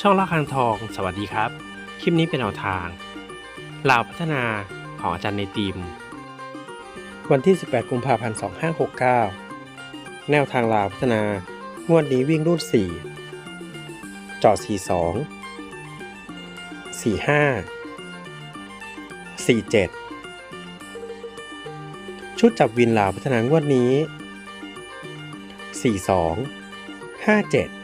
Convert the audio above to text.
ช่องละคังทอง สวัสดีครับ คลิปนี้เป็นแนวทางลาวพัฒนาของอาจารย์ในทีม วันที่ 18 กุมภาพันธ์ 2569 แนวทางลาวพัฒนางวดนี้วิ่งรูด 4 จอด 42 45 47ชุดจับวินลาวพัฒนางวดนี้ 42 57